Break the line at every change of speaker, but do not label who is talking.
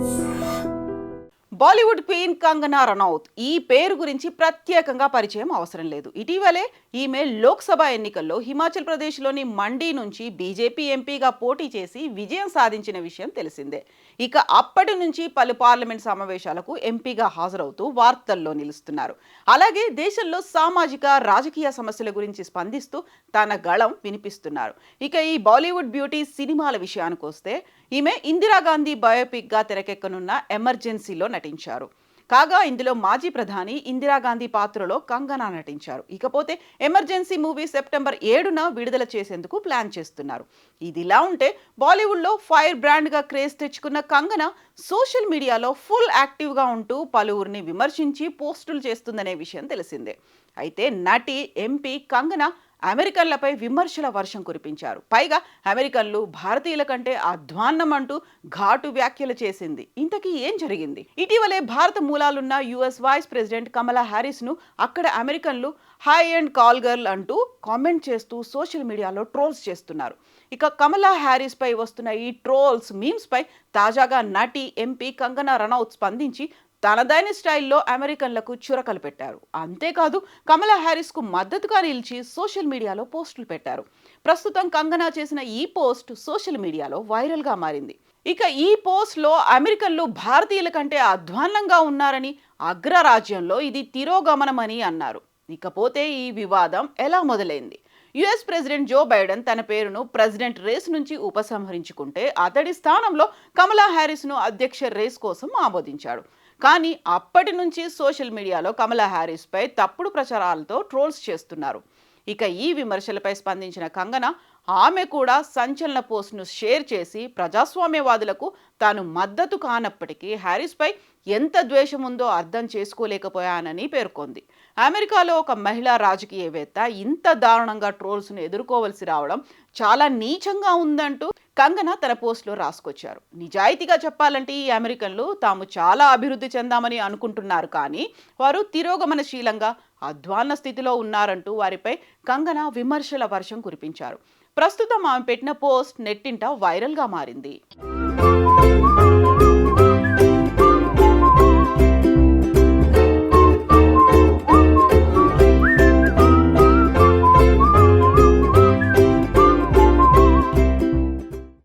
Amen. Bollywood queen Kangana Ranaut. ఈ పేరు గురించి ప్రత్యేకంగా పరిచయం అవసరం లేదు. ఇటీవలే ఈమె లోక్సభ ఎన్నికల్లో హిమాచల్ ప్రదేశ్లోని మండీ నుంచి బీజేపీ ఎంపీగా పోటీ చేసి విజయం సాధించిన విషయం తెలిసిందే. ఇక అప్పటి నుంచి పలు పార్లమెంట్ సమావేశాలకు ఎంపీగా హాజరవుతూ వార్తల్లో నిలుస్తున్నారు. అలాగే దేశంలో సామాజిక రాజకీయ సమస్యల గురించి స్పందిస్తూ తన గళం వినిపిస్తున్నారు. ఇక ఈ బాలీవుడ్ బ్యూటీ సినిమాల విషయానికి వస్తే ఈమె ఇందిరాగాంధీ బయోపిక్గా తెరకెక్కనున్న ఎమర్జెన్సీలో నటించారు. కాగా ఇందులో మాజీ ప్రధాని ఇందిరాగాంధీ పాత్రలో కంగనా నటించారు. ఇకపోతే ఎమర్జెన్సీ మూవీ సెప్టెంబర్ ఏడున విడుదల చేసేందుకు ప్లాన్ చేస్తున్నారు. ఇదిలా ఉంటే బాలీవుడ్లో ఫైర్ బ్రాండ్గా క్రేజ్ తెచ్చుకున్న కంగనా సోషల్ మీడియాలో ఫుల్ యాక్టివ్గా ఉంటూ పలువురిని విమర్శించి పోస్టులు చేస్తుందనే విషయం తెలిసిందే. అయితే నటి ఎంపీ కంగనా అమెరికన్లపై విమర్శల వర్షం కురిపించారు. పైగా అమెరికన్లు భారతీయుల కంటే అధ్వాన్నం అంటూ ఘాటు వ్యాఖ్యలు చేసింది. ఇంతకీ ఏం జరిగింది? ఇటీవలే భారత మూలాలున్న యుఎస్ వైస్ ప్రెసిడెంట్ కమలా హ్యారిస్ను అక్కడ అమెరికన్లు హై అండ్ కాల్ గర్ల్ అంటూ కామెంట్ చేస్తూ సోషల్ మీడియాలో ట్రోల్స్ చేస్తున్నారు. ఇక కమలా హ్యారిస్ పై వస్తున్న ఈ ట్రోల్స్ మీమ్స్ పై తాజాగా నటి ఎంపీ కంగనా రనౌత్ స్పందించి తనదైన స్టైల్లో అమెరికన్లకు చురకలు పెట్టారు. అంతేకాదు కమలా హ్యారిస్కు మద్దతుగా నిలిచి సోషల్ మీడియాలో పోస్టులు పెట్టారు. ప్రస్తుతం కంగనా చేసిన ఈ పోస్ట్ సోషల్ మీడియాలో వైరల్గా మారింది. ఇక ఈ పోస్ట్లో అమెరికన్లు భారతీయుల కంటే అధ్వాన్నంగా ఉన్నారని అగ్రరాజ్యంలో ఇది తిరోగమనమని అన్నారు. ఇకపోతే ఈ వివాదం ఎలా మొదలైంది? యుఎస్ ప్రెసిడెంట్ జో బైడెన్ తన పేరును ప్రెసిడెంట్ రేస్ నుంచి ఉపసంహరించుకుంటే అతడి స్థానంలో కమలా హ్యారిస్ను అధ్యక్ష రేస్ కోసం ఆమోదించాడు. కానీ అప్పటి నుంచి సోషల్ మీడియాలో కమలా హ్యారిస్పై తప్పుడు ప్రచారాలతో ట్రోల్స్ చేస్తున్నారు. ఇక ఈ విమర్శలపై స్పందించిన కంగన ఆమె కూడా సంచలన పోస్ట్ను షేర్ చేసి ప్రజాస్వామ్యవాదులకు తాను మద్దతు కానప్పటికీ హ్యారిస్పై ఎంత ద్వేషం ఉందో అర్థం చేసుకోలేకపోయానని పేర్కొంది. అమెరికాలో ఒక మహిళా రాజకీయవేత్త ఇంత దారుణంగా ట్రోల్స్ను ఎదుర్కోవలసి రావడం చాలా నీచంగా ఉందంటూ కంగన తన పోస్ట్లో రాసుకొచ్చారు. నిజాయితీగా చెప్పాలంటే ఈ అమెరికన్లు తాము చాలా అభివృద్ధి చెందామని అనుకుంటున్నారు కానీ వారు తిరోగమనశీలంగా అధ్వాన్న స్థితిలో ఉన్నారంటూ వారిపై కంగన విమర్శల వర్షం కురిపించారు. ప్రస్తుతం ఆమె పెట్టిన పోస్ట్ నెట్టింట వైరల్గా మారింది.